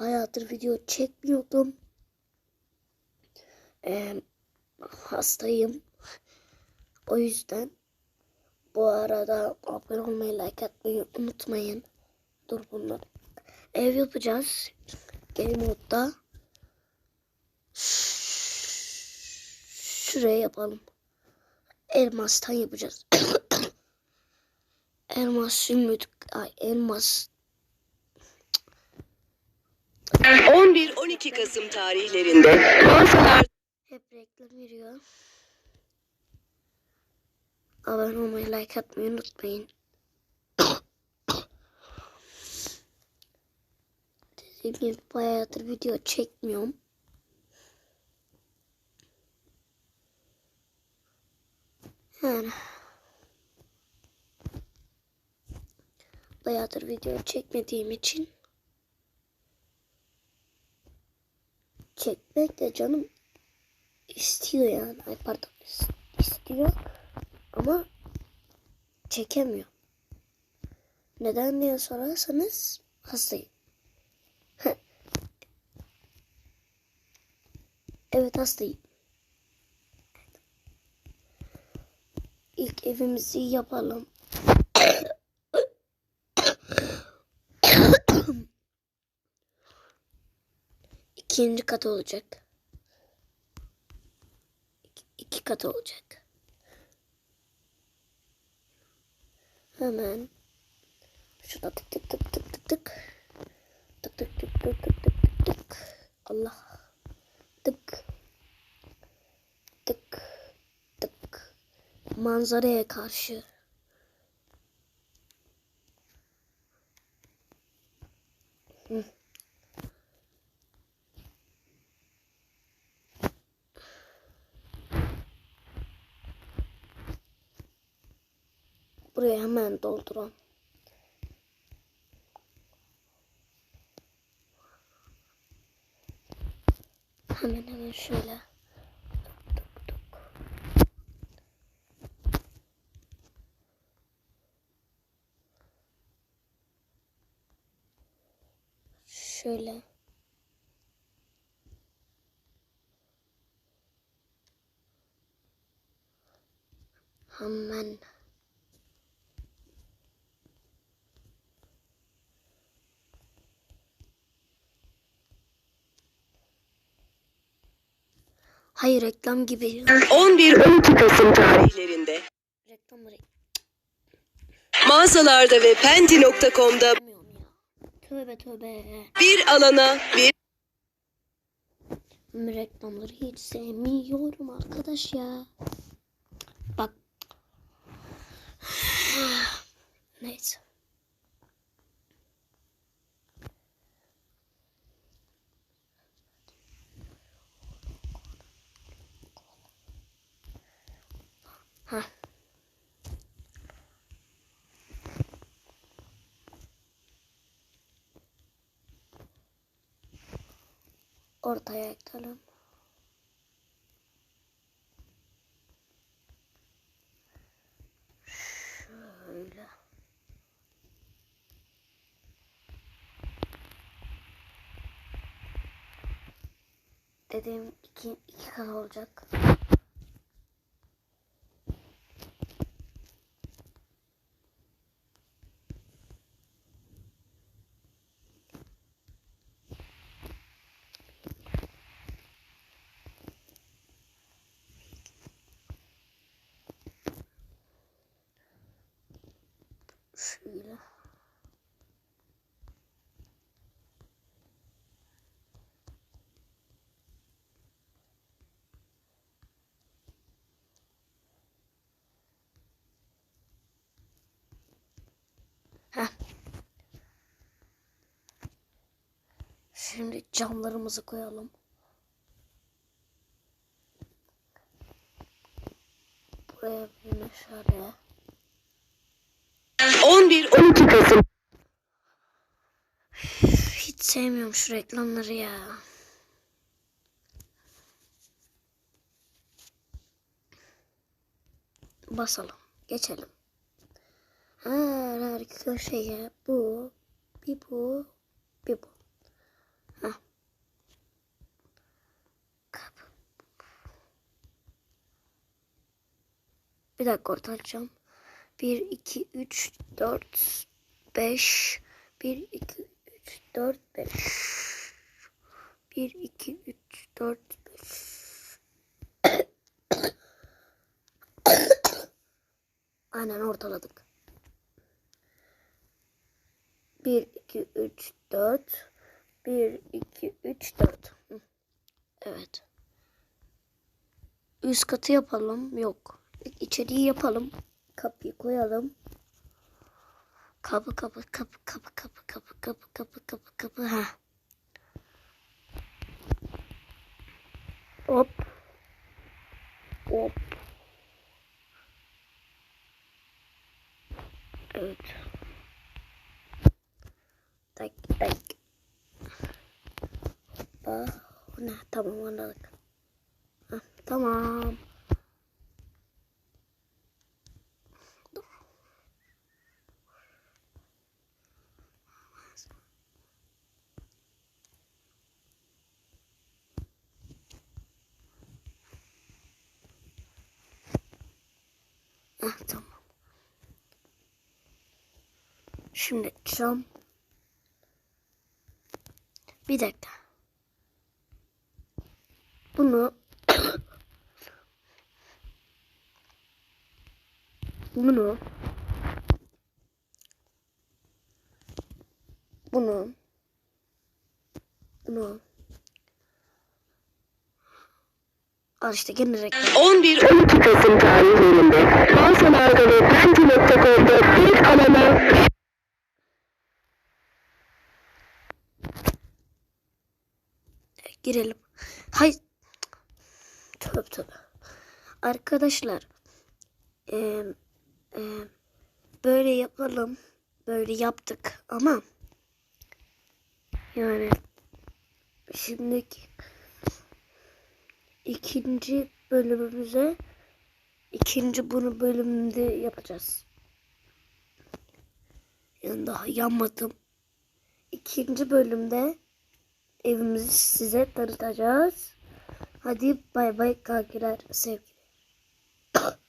bayağıdır video çekmiyordum. Ee, hastayım. O yüzden bu arada abone olmayı, like atmayı unutmayın. Dur bunlar. Ev yapacağız. Game modda. Şuraya yapalım. Elmastan yapacağız. elmas zümrüt, ay elmas 11-12 Kasım tarihlerinde mağazalar hep reklam veriyor. Abone olmayı, like atmayı unutmayın. Dediğim gibi bayağıdır video çekmiyorum. Yani bayağıdır video çekmediğim için çekmek de canım istiyor yani. Ay pardon is- istiyor ama çekemiyor. Neden diye sorarsanız hastayım. evet hastayım. İlk evimizi yapalım. İkinci kat olacak. İki, iki kat olacak. Hemen şurada tık tık tık tık tık. Tık tık tık tık tık tık tık tık. Allah. Tık. Tık. Tık. Manzaraya karşı. Hı. Buraya hemen dolduralım. Hemen hemen şöyle. Şöyle. Aman. Hayır reklam gibi. 11-12 Kasım tarihlerinde Reklamları mağazalarda ve penti.com'da. Tövbe tövbe. bir alana bir reklamları hiç sevmiyorum arkadaş ya. Bak. Neyse. Ha. Ortaya ekleyelim. Şöyle. Dediğim iki, iki kat olacak. Şöyle. Heh. Şimdi camlarımızı koyalım. Buraya bir meşale. 11-12 Kasım. Hiç sevmiyorum şu reklamları ya. Basalım. Geçelim. Ha, harika köşeye bu, bir bu, bir bu. Bir dakika orta açacağım. 1, 2, 3, 4, 5. 1, 2, 3, 4, 5. 1, 2, 3, 4, 5. Aynen ortaladık. 1, 2, 3, 4. 1, 2, 3, 4. Hı. Evet. Üst katı yapalım. Yok. İçeriği yapalım. Kapıyı koyalım. Kapı kapı kapı kapı kapı kapı kapı kapı kapı kapı ha. Hop. Hop. Evet. Tak tak. Hoppa. O ne? Tamam anladık. Hah, tamam. Dur. Hah, tamam. Şimdi cam. Bir dakika. Bunu bunu bunu bunu al işte gene reklam. 11 12 Kasım tarihlerinde Balsan Arga ve Penti.com'da bir alana girelim. Hay tövbe tövbe. Arkadaşlar eee, eee, böyle yapalım. Böyle yaptık ama yani şimdiki ikinci bölümümüze ikinci bunu bölümünde yapacağız. Yani daha yanmadım. İkinci bölümde evimizi size tanıtacağız. Hadi bay bay kankiler sevgiler.